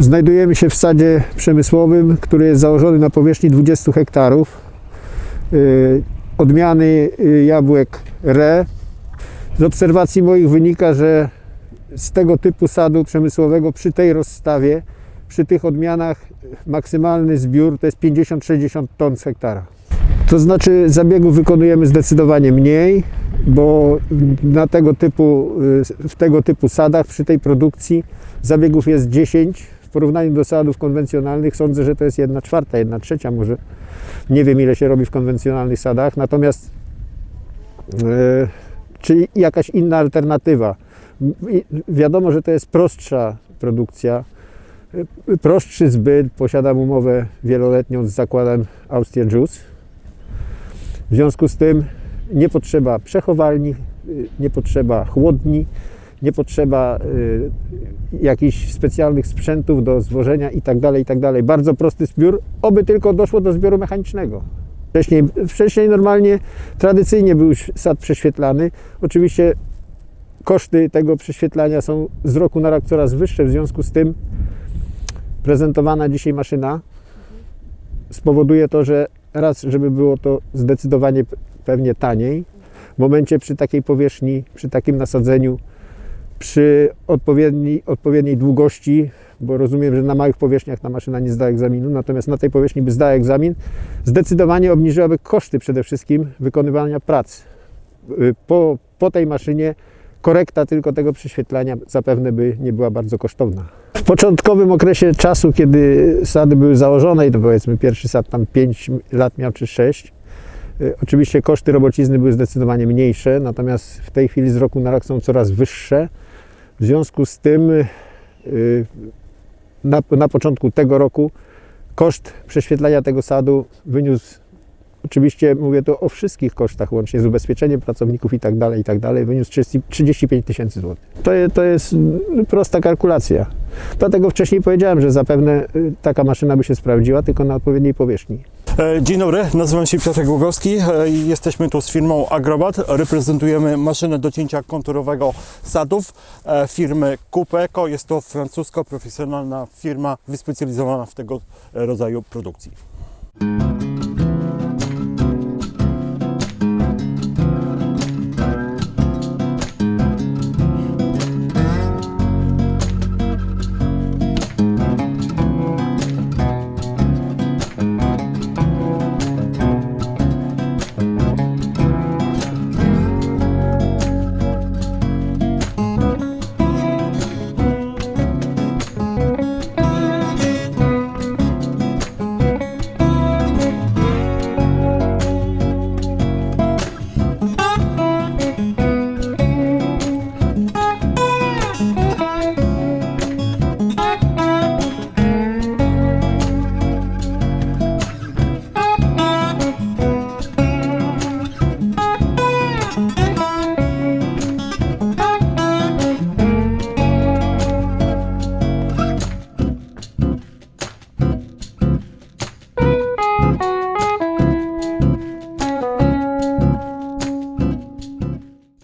Znajdujemy się w sadzie przemysłowym, który jest założony na powierzchni 20 hektarów. Y, Odmiany y, jabłek RE. Z obserwacji moich wynika, że z tego typu sadu przemysłowego przy tej rozstawie, przy tych odmianach maksymalny zbiór to jest 50-60 ton z hektara. To znaczy zabiegów wykonujemy zdecydowanie mniej, bo na tego typu, y, w tego typu sadach przy tej produkcji zabiegów jest 10. Porównaniu do sadów konwencjonalnych sądzę, że to jest 1 czwarta, 1 trzecia może. Nie wiem ile się robi w konwencjonalnych sadach, natomiast e, czy jakaś inna alternatywa. Wiadomo, że to jest prostsza produkcja, e, prostszy zbyt. Posiadam umowę wieloletnią z zakładem Austria Juice. W związku z tym nie potrzeba przechowalni, y, nie potrzeba chłodni, nie potrzeba y, jakichś specjalnych sprzętów do zwożenia i tak dalej, i tak. Bardzo prosty zbiór, oby tylko doszło do zbioru mechanicznego. Wcześniej, wcześniej normalnie, tradycyjnie był sad prześwietlany. Oczywiście koszty tego prześwietlania są z roku na rok coraz wyższe, w związku z tym prezentowana dzisiaj maszyna spowoduje to, że raz, żeby było to zdecydowanie pewnie taniej, w momencie przy takiej powierzchni, przy takim nasadzeniu, przy odpowiedniej, odpowiedniej długości, bo rozumiem, że na małych powierzchniach ta maszyna nie zda egzaminu, natomiast na tej powierzchni by zdała egzamin, zdecydowanie obniżyłaby koszty przede wszystkim wykonywania prac. Y, Po, po tej maszynie korekta tylko tego prześwietlania zapewne by nie była bardzo kosztowna. W początkowym okresie czasu, kiedy sady były założone, i to powiedzmy pierwszy sad tam 5 lat miał czy 6, y, oczywiście koszty robocizny były zdecydowanie mniejsze, natomiast w tej chwili z roku na rok są coraz wyższe. W związku z tym y, na, na początku tego roku koszt prześwietlania tego sadu wyniósł Oczywiście mówię tu o wszystkich kosztach, łącznie z ubezpieczeniem pracowników i tak dalej, i tak dalej, wyniósł 30, 35 tysięcy złotych. To, to jest mm, prosta kalkulacja. Dlatego wcześniej powiedziałem, że zapewne y, taka maszyna by się sprawdziła, tylko na odpowiedniej powierzchni. E, Dzień dobry, nazywam się Piotr Głogowski e, jesteśmy tu z firmą Agrobat. Reprezentujemy maszynę do cięcia konturowego sadów e, firmy Coupeco. Jest to francusko-profesjonalna firma wyspecjalizowana w tego rodzaju produkcji.